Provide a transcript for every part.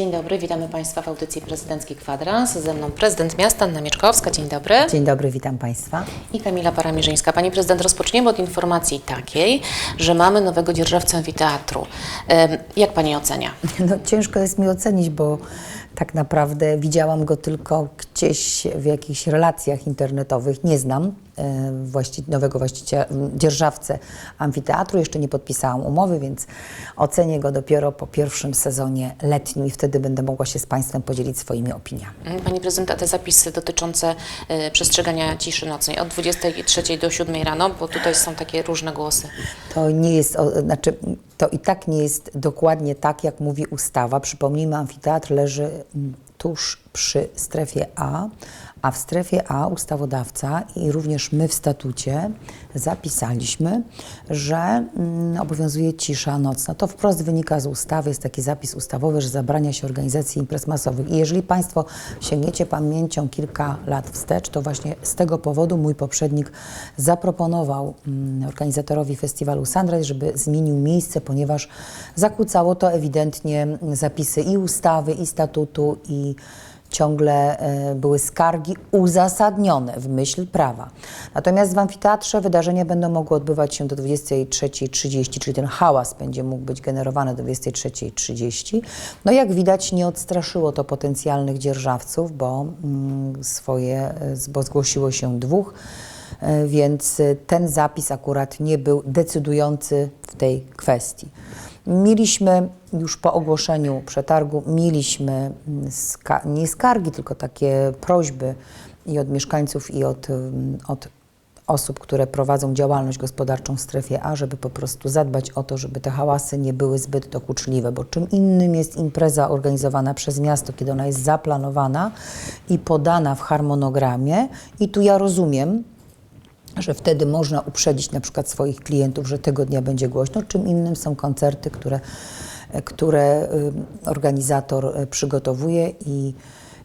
Dzień dobry, witamy Państwa w audycji Prezydencki Kwadrans. Ze mną prezydent miasta Anna Mieczkowska. Dzień dobry. Dzień dobry, witam Państwa. I Kamila Paramirzyńska. Pani prezydent, rozpoczniemy od informacji takiej, że mamy nowego dzierżawcę amfiteatru. Jak Pani ocenia? No, ciężko jest mi ocenić, bo tak naprawdę widziałam go tylko gdzieś w jakichś relacjach internetowych. Nie znam e, właści nowego właściciela, dzierżawcę amfiteatru. Jeszcze nie podpisałam umowy, więc ocenię go dopiero po pierwszym sezonie letnim i wtedy będę mogła się z Państwem podzielić swoimi opiniami. Pani prezydent, a te zapisy dotyczące e, przestrzegania ciszy nocnej od 23 do 7 rano, bo tutaj są takie różne głosy. To nie jest, o, znaczy, to i tak nie jest dokładnie tak, jak mówi ustawa. Przypomnijmy, amfiteatr leży mm, tuż przy strefie A, a w strefie A ustawodawca i również my w statucie zapisaliśmy, że mm, obowiązuje cisza nocna. To wprost wynika z ustawy, jest taki zapis ustawowy, że zabrania się organizacji imprez masowych. I jeżeli Państwo sięgniecie pamięcią kilka lat wstecz, to właśnie z tego powodu mój poprzednik zaproponował mm, organizatorowi festiwalu Sunrise, żeby zmienił miejsce, ponieważ zakłócało to ewidentnie mm, zapisy i ustawy, i statutu, i ciągle e, były skargi uzasadnione w myśl prawa. Natomiast w amfiteatrze wydarzenia będą mogły odbywać się do 23.30, czyli ten hałas będzie mógł być generowany do 23.30. No jak widać nie odstraszyło to potencjalnych dzierżawców, bo mm, swoje, bo zgłosiło się dwóch, e, więc e, ten zapis akurat nie był decydujący w tej kwestii. Mieliśmy już po ogłoszeniu przetargu, mieliśmy mm, ska- nie skargi, tylko takie prośby i od mieszkańców, i od, mm, od osób, które prowadzą działalność gospodarczą w strefie A, żeby po prostu zadbać o to, żeby te hałasy nie były zbyt dokuczliwe, bo czym innym jest impreza organizowana przez miasto, kiedy ona jest zaplanowana i podana w harmonogramie i tu ja rozumiem, że wtedy można uprzedzić na przykład swoich klientów, że tego dnia będzie głośno. Czym innym są koncerty, które, które y, organizator y, przygotowuje i,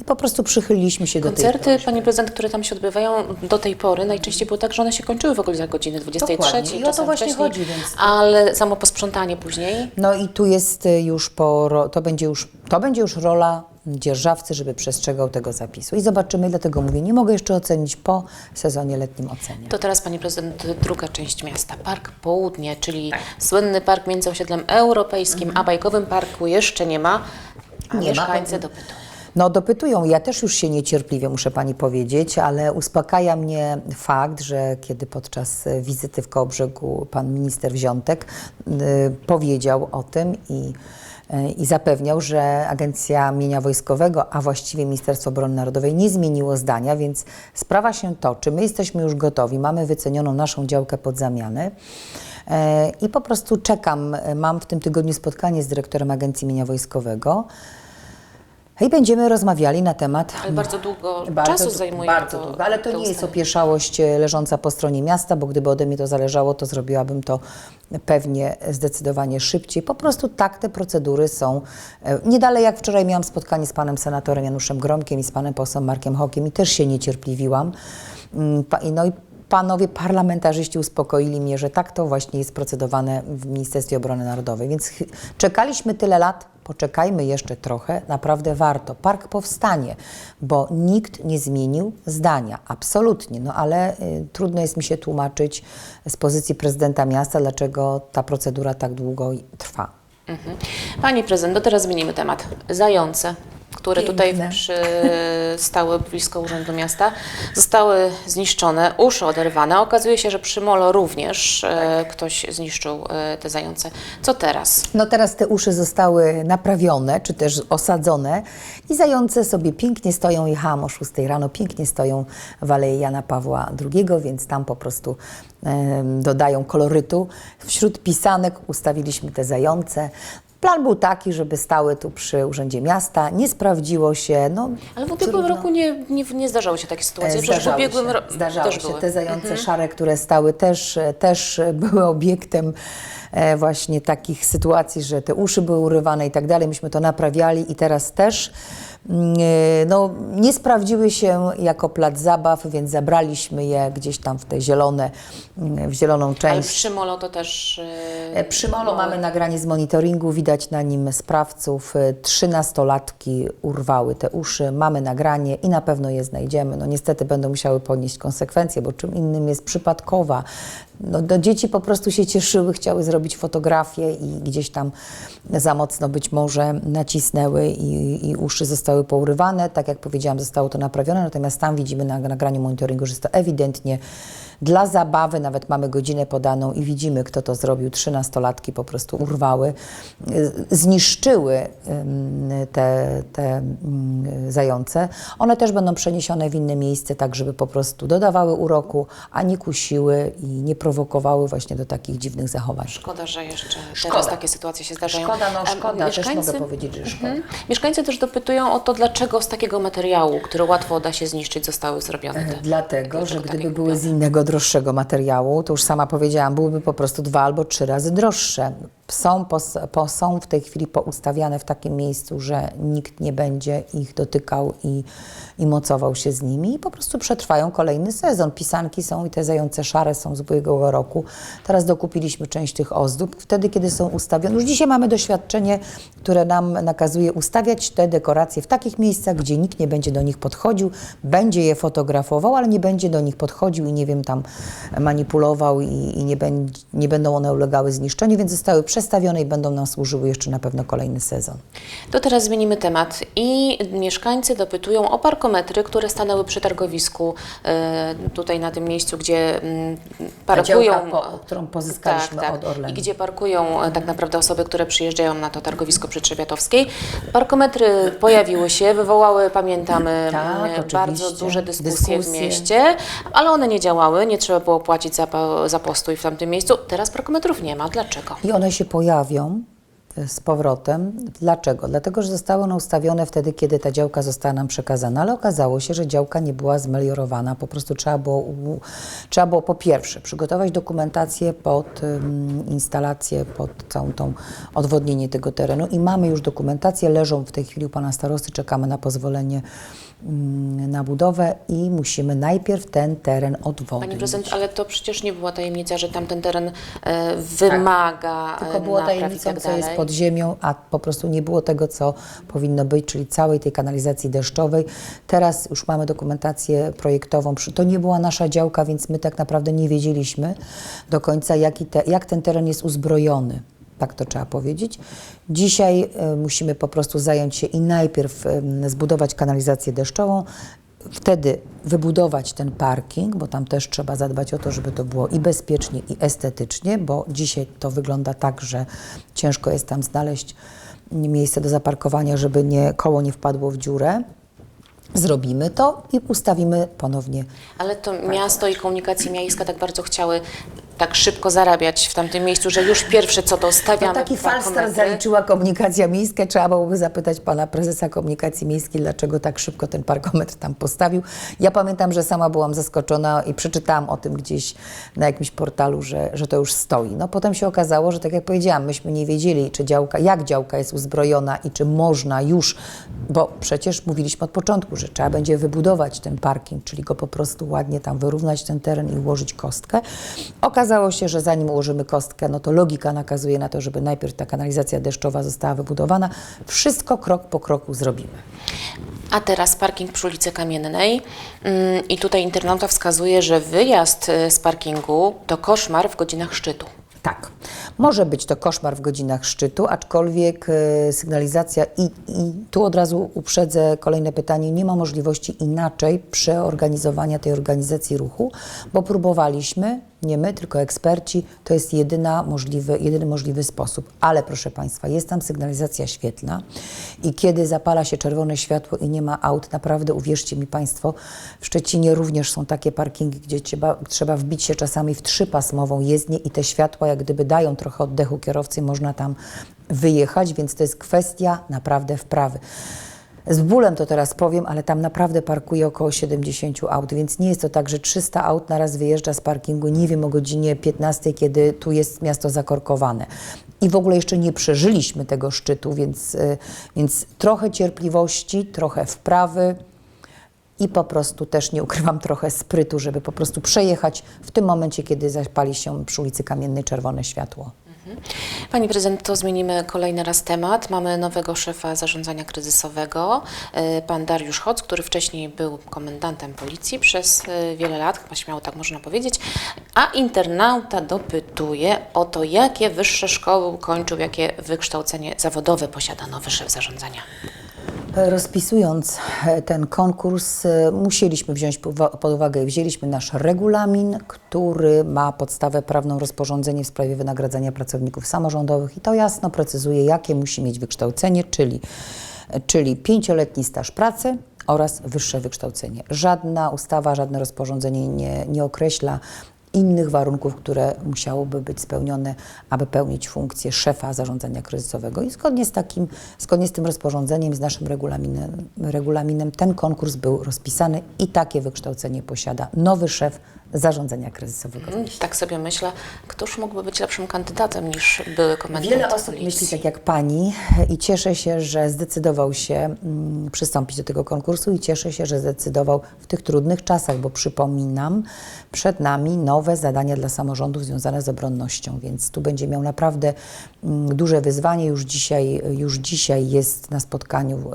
i po prostu przychyliliśmy się do tej Koncerty, Pani prezydent, które tam się odbywają do tej pory, najczęściej było tak, że one się kończyły w okolicach godziny 23, Dokładnie. I o to właśnie wcześniej, chodzi, więc- ale samo posprzątanie później. No i tu jest y, już po, to będzie już, to będzie już rola dzierżawcy, żeby przestrzegał tego zapisu. I zobaczymy, dlatego mówię, nie mogę jeszcze ocenić po sezonie letnim ocenię. To teraz, Pani Prezydent, druga część miasta. Park Południe, czyli słynny park między osiedlem europejskim a bajkowym parku jeszcze nie ma, a Nie ma. mieszkańcy dopytują. No dopytują, ja też już się niecierpliwie muszę Pani powiedzieć, ale uspokaja mnie fakt, że kiedy podczas wizyty w Kołobrzegu pan minister Wziątek y, powiedział o tym i, i zapewniał, że Agencja Mienia Wojskowego, a właściwie Ministerstwo Obrony Narodowej nie zmieniło zdania, więc sprawa się toczy. My jesteśmy już gotowi, mamy wycenioną naszą działkę pod zamiany. E, I po prostu czekam. Mam w tym tygodniu spotkanie z dyrektorem Agencji Mienia Wojskowego. I będziemy rozmawiali na temat. Ale bardzo długo Bardzo czasu zajmuje bardzo to, długo, ale to te nie jest opieszałość e, leżąca po stronie miasta, bo gdyby ode mnie to zależało, to zrobiłabym to pewnie zdecydowanie szybciej. Po prostu tak te procedury są. E, Nie dalej jak wczoraj miałam spotkanie z panem senatorem Januszem Gromkiem i z panem posłem Markiem Hokiem i też się niecierpliwiłam. Mm, No i panowie parlamentarzyści uspokoili mnie, że tak to właśnie jest procedowane w Ministerstwie Obrony Narodowej. Więc czekaliśmy tyle lat, poczekajmy jeszcze trochę, naprawdę warto. Park powstanie, bo nikt nie zmienił zdania, absolutnie. No ale y, trudno jest mi się tłumaczyć z pozycji prezydenta miasta, dlaczego ta procedura tak długo trwa. Mhm. Pani prezydent, to teraz zmienimy temat. Zające, które tutaj Piękne. przystały blisko Urzędu Miasta, zostały zniszczone, uszy oderwane. Okazuje się, że przy Molo również e, Tak. ktoś zniszczył e, te zające. Co teraz? No teraz te uszy zostały naprawione, czy też osadzone i zające sobie pięknie stoją, jechałam o 6 rano, pięknie stoją w Alei Jana Pawła II, więc tam po prostu dodają kolorytu. Wśród pisanek ustawiliśmy te zające. Plan był taki, żeby stały tu przy Urzędzie Miasta. Nie sprawdziło się. No, Ale w ubiegłym trudno. roku nie, nie, nie zdarzały się takie sytuacje. E, Przecież w ubiegłym roku zdarzały też się. były. Te zające szare, które stały też, też były obiektem właśnie takich sytuacji, że te uszy były urywane i tak dalej. Myśmy to naprawiali i teraz też mm, e, no, nie sprawdziły się jako plac zabaw, więc zabraliśmy je gdzieś tam w te zielone, mm, w zieloną Ale część. przy Molo to też... e, E, Przy Molo były. mamy nagranie z monitoringu, widać na nim sprawców. Trzynastolatki urwały te uszy, mamy nagranie i na pewno je znajdziemy. No niestety będą musiały ponieść konsekwencje, bo czym innym jest przypadkowa. No, do dzieci po prostu się cieszyły, chciały zrobić fotografię i gdzieś tam za mocno być może nacisnęły i, i uszy zostały pourywane. Tak jak powiedziałam, zostało to naprawione, natomiast tam widzimy na nagraniu monitoringu, że jest to ewidentnie dla zabawy, nawet mamy godzinę podaną i widzimy, kto to zrobił. Trzynastolatki po prostu urwały, y, zniszczyły te, te zające. One też będą przeniesione w inne miejsce, tak żeby po prostu dodawały uroku, a nie kusiły i nie prowokowały właśnie do takich dziwnych zachowań. Szkoda, że jeszcze Szkoda. teraz takie sytuacje się zdarzają. Szkoda, no szkoda, też mogę powiedzieć, że szkoda. Mhm. Mieszkańcy też dopytują o to, dlaczego z takiego materiału, który łatwo da się zniszczyć, zostały zrobione te. Dlatego, że Dlaczego gdyby takie były z innego, droższego materiału, to już sama powiedziałam, byłyby po prostu dwa albo trzy razy droższe. Są, pos, po, są w tej chwili poustawiane w takim miejscu, że nikt nie będzie ich dotykał i, i mocował się z nimi i po prostu przetrwają kolejny sezon. Pisanki są i te zające szare są z ubiegłego roku. Teraz dokupiliśmy część tych ozdób. Wtedy, kiedy są ustawione, już dzisiaj mamy doświadczenie, które nam nakazuje ustawiać te dekoracje w takich miejscach, gdzie nikt nie będzie do nich podchodził, będzie je fotografował, ale nie będzie do nich podchodził i nie wiem, tam manipulował i, i nie, nie będą one ulegały zniszczeniu, więc zostały przestawione i będą nam służyły jeszcze na pewno kolejny sezon. To teraz zmienimy temat i mieszkańcy dopytują o parkometry, które stanęły przy targowisku e, tutaj na tym miejscu, gdzie mm, parkują. działka, po- którą pozyskaliśmy tak, tak. od Orlenu. I gdzie parkują e, tak naprawdę osoby, które przyjeżdżają na to targowisko przy Trzebiatowskiej. Parkometry pojawiły się, wywołały, pamiętamy, Tak, bardzo duże dyskusje, w Dyskusje. mieście, ale one nie działały, nie trzeba było płacić za, za postój w tamtym miejscu. Teraz parkometrów nie ma. Dlaczego? I one się pojawią y, z powrotem. Dlaczego? Dlatego, że zostały one ustawione wtedy, kiedy ta działka została nam przekazana, ale okazało się, że działka nie była zmeliorowana. Po prostu trzeba było, trzeba było po pierwsze przygotować dokumentację pod ym, instalację, pod całą tą odwodnienie tego terenu i mamy już dokumentację, leżą w tej chwili u Pana Starosty, czekamy na pozwolenie na budowę i musimy najpierw ten teren odwodnić. Pani prezydent, ale to przecież nie była tajemnica, że tamten teren e, wymaga Tak. Tylko e, było napraw i tajemnicą, tak co jest pod ziemią, a po prostu nie było tego, co powinno być, czyli całej tej kanalizacji deszczowej. Teraz już mamy dokumentację projektową. To nie była nasza działka, więc my tak naprawdę nie wiedzieliśmy do końca, jaki te, jak ten teren jest uzbrojony. Tak to trzeba powiedzieć. Dzisiaj e, musimy po prostu zająć się i najpierw em, zbudować kanalizację deszczową, wtedy wybudować ten parking, bo tam też trzeba zadbać o to, żeby to było i bezpiecznie, i estetycznie, bo dzisiaj to wygląda tak, że ciężko jest tam znaleźć miejsce do zaparkowania, żeby nie, koło nie wpadło w dziurę. Zrobimy to i ustawimy ponownie Ale to miasto i komunikacja miejska tak bardzo chciały tak szybko zarabiać w tamtym miejscu, że już pierwsze co to stawiamy No taki falstart zaliczyła komunikacja miejska. Trzeba byłoby zapytać pana prezesa komunikacji miejskiej, dlaczego tak szybko ten parkometr tam postawił. Ja pamiętam, że sama byłam zaskoczona i przeczytałam o tym gdzieś na jakimś portalu, że, że to już stoi. No potem się okazało, że tak jak powiedziałam, myśmy nie wiedzieli, czy działka, jak działka jest uzbrojona i czy można już, bo przecież mówiliśmy od początku, że trzeba będzie wybudować ten parking, czyli go po prostu ładnie tam wyrównać ten teren i ułożyć kostkę. Okazało się, że zanim ułożymy kostkę, no to logika nakazuje na to, żeby najpierw ta kanalizacja deszczowa została wybudowana. Wszystko krok po kroku zrobimy. A teraz parking przy ulicy Kamiennej Mm, i tutaj internauta wskazuje, że wyjazd e, z parkingu to koszmar w godzinach szczytu. Tak, może być to koszmar w godzinach szczytu, aczkolwiek e, sygnalizacja i, i tu od razu uprzedzę kolejne pytanie, nie ma możliwości inaczej przeorganizowania tej organizacji ruchu, bo próbowaliśmy, nie my, tylko eksperci, to jest jedyna możliwy, jedyny możliwy sposób. Ale proszę Państwa, jest tam sygnalizacja świetlna i kiedy zapala się czerwone światło i nie ma aut, naprawdę uwierzcie mi Państwo, w Szczecinie również są takie parkingi, gdzie trzeba, trzeba wbić się czasami w trzypasmową jezdnię i te światła jak gdyby dają trochę oddechu kierowcy, można tam wyjechać, więc to jest kwestia naprawdę wprawy. Z bólem to teraz powiem, ale tam naprawdę parkuje około 70 aut, więc nie jest to tak, że 300 aut naraz wyjeżdża z parkingu, nie wiem, o godzinie 15, kiedy tu jest miasto zakorkowane. I w ogóle jeszcze nie przeżyliśmy tego szczytu, więc, y, więc trochę cierpliwości, trochę wprawy i po prostu też nie ukrywam trochę sprytu, żeby po prostu przejechać w tym momencie, kiedy zapali się przy ulicy Kamiennej czerwone światło. Pani prezydent, to zmienimy kolejny raz temat. Mamy nowego szefa zarządzania kryzysowego, e, pan Dariusz Hoc, który wcześniej był komendantem policji przez e, wiele lat, chyba śmiało tak można powiedzieć, a internauta dopytuje o to, jakie wyższe szkoły ukończył, jakie wykształcenie zawodowe posiada nowy szef zarządzania. Rozpisując e, ten konkurs, e, musieliśmy wziąć pod uwagę i wzięliśmy nasz regulamin, który ma podstawę prawną rozporządzenie w sprawie wynagradzania pracowników samorządowych i to jasno precyzuje, jakie musi mieć wykształcenie, czyli, czyli pięcioletni staż pracy oraz wyższe wykształcenie. Żadna ustawa, żadne rozporządzenie nie, nie określa innych warunków, które musiałyby być spełnione, aby pełnić funkcję szefa zarządzania kryzysowego. I zgodnie z takim, zgodnie z tym rozporządzeniem, z naszym regulaminem, regulaminem ten konkurs był rozpisany i takie wykształcenie posiada nowy szef zarządzania kryzysowego. Mm, Tak sobie myślę, któż mógłby być lepszym kandydatem niż były komendant Wiele osób policji? myśli tak jak pani i cieszę się, że zdecydował się mm, przystąpić do tego konkursu i cieszę się, że zdecydował w tych trudnych czasach, bo przypominam, przed nami nowe zadania dla samorządów związane z obronnością, więc tu będzie miał naprawdę mm, duże wyzwanie. Już dzisiaj, już dzisiaj jest na spotkaniu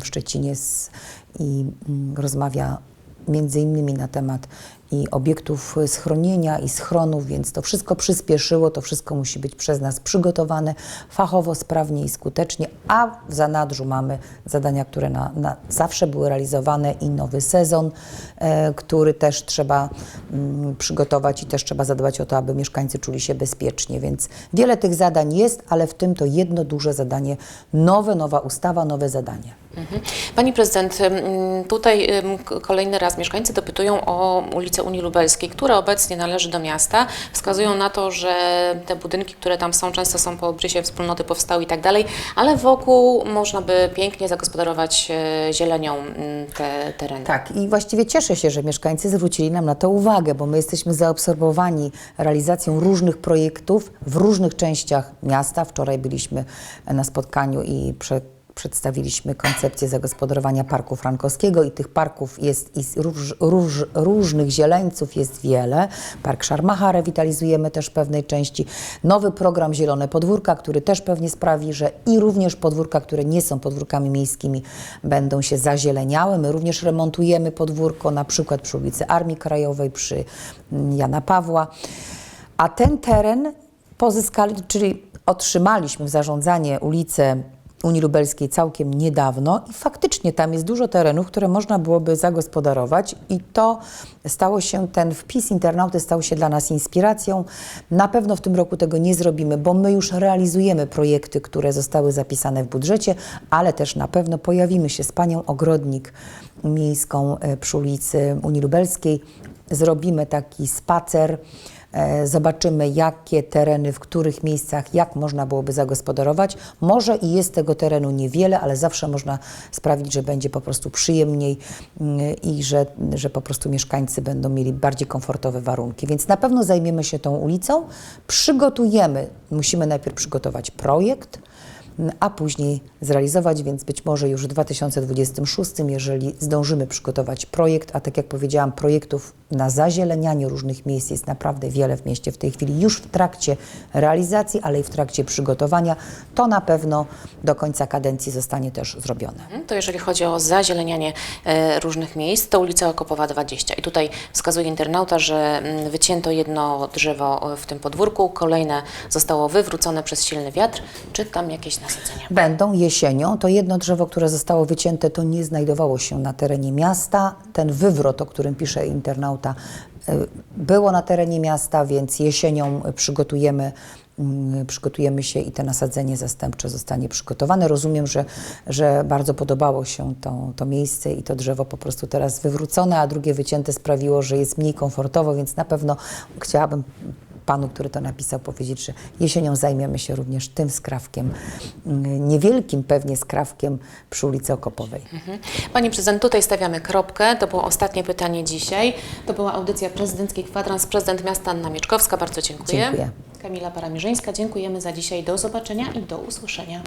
w Szczecinie z, i mm, rozmawia między innymi na temat i obiektów schronienia i schronów, więc to wszystko przyspieszyło, to wszystko musi być przez nas przygotowane fachowo, sprawnie i skutecznie, a w zanadrzu mamy zadania, które na, na zawsze były realizowane i nowy sezon, e, który też trzeba mm, przygotować i też trzeba zadbać o to, aby mieszkańcy czuli się bezpiecznie, więc wiele tych zadań jest, ale w tym to jedno duże zadanie, nowe, nowa ustawa, nowe zadanie. Mhm. Pani prezydent, ym, tutaj k- kolejny raz mieszkańcy dopytują o ulicę Unii Lubelskiej, która obecnie należy do miasta. Wskazują na to, że te budynki, które tam są, często są po obrysie wspólnoty powstały i tak dalej, ale wokół można by pięknie zagospodarować e, zielenią te tereny. Tak, i właściwie cieszę się, że mieszkańcy zwrócili nam na to uwagę, bo my jesteśmy zaabsorbowani realizacją różnych projektów w różnych częściach miasta. Wczoraj byliśmy na spotkaniu i prze, przedstawiliśmy koncepcję zagospodarowania Parku Frankowskiego i tych parków jest i róż, róż, różnych zieleńców jest wiele. Park Szarmacha rewitalizujemy też w pewnej części. Nowy program Zielone Podwórka, który też pewnie sprawi, że i również podwórka, które nie są podwórkami miejskimi, będą się zazieleniały. My również remontujemy podwórko, na przykład przy ulicy Armii Krajowej, przy mm, Jana Pawła. A ten teren pozyskali, czyli otrzymaliśmy w zarządzanie ulicę Unii Lubelskiej całkiem niedawno i faktycznie tam jest dużo terenów, które można byłoby zagospodarować i to stało się, ten wpis internauty stał się dla nas inspiracją. Na pewno w tym roku tego nie zrobimy, bo my już realizujemy projekty, które zostały zapisane w budżecie, ale też na pewno pojawimy się z panią Ogrodnik miejską e, przy ulicy Unii Lubelskiej. Zrobimy taki spacer. E, Zobaczymy, jakie tereny, w których miejscach, jak można byłoby zagospodarować. Może i jest tego terenu niewiele, ale zawsze można sprawić, że będzie po prostu przyjemniej mm, i że, że po prostu mieszkańcy będą mieli bardziej komfortowe warunki. Więc na pewno zajmiemy się tą ulicą. Przygotujemy, musimy najpierw przygotować projekt, a później zrealizować, więc być może już w 2026, jeżeli zdążymy przygotować projekt, a tak jak powiedziałam, projektów na zazielenianie różnych miejsc jest naprawdę wiele w mieście w tej chwili, już w trakcie realizacji, ale i w trakcie przygotowania, to na pewno do końca kadencji zostanie też zrobione. Mhm, To jeżeli chodzi o zazielenianie e, różnych miejsc, to ulica Okopowa 20. I tutaj wskazuje internauta, że mm, wycięto jedno drzewo e, w tym podwórku, kolejne zostało wywrócone przez silny wiatr. Czy tam jakieś Będą jesienią. To jedno drzewo, które zostało wycięte, to nie znajdowało się na terenie miasta. Ten wywrot, o którym pisze internauta, y, było na terenie miasta, więc jesienią przygotujemy, mm, przygotujemy się i to nasadzenie zastępcze zostanie przygotowane. Rozumiem, że, że bardzo podobało się to, to miejsce i to drzewo po prostu teraz wywrócone, a drugie wycięte sprawiło, że jest mniej komfortowo, więc na pewno chciałabym panu, który to napisał, powiedzieć, że jesienią zajmiemy się również tym skrawkiem, mm, niewielkim pewnie skrawkiem przy ulicy Okopowej. Mhm. Pani prezydent, tutaj stawiamy kropkę. To było ostatnie pytanie dzisiaj. To była audycja prezydenckiej kwadrans. Prezydent miasta Anna Mieczkowska. Bardzo dziękuję. Dziękuję. Kamila Paramierzyńska. Dziękujemy za dzisiaj. Do zobaczenia i do usłyszenia.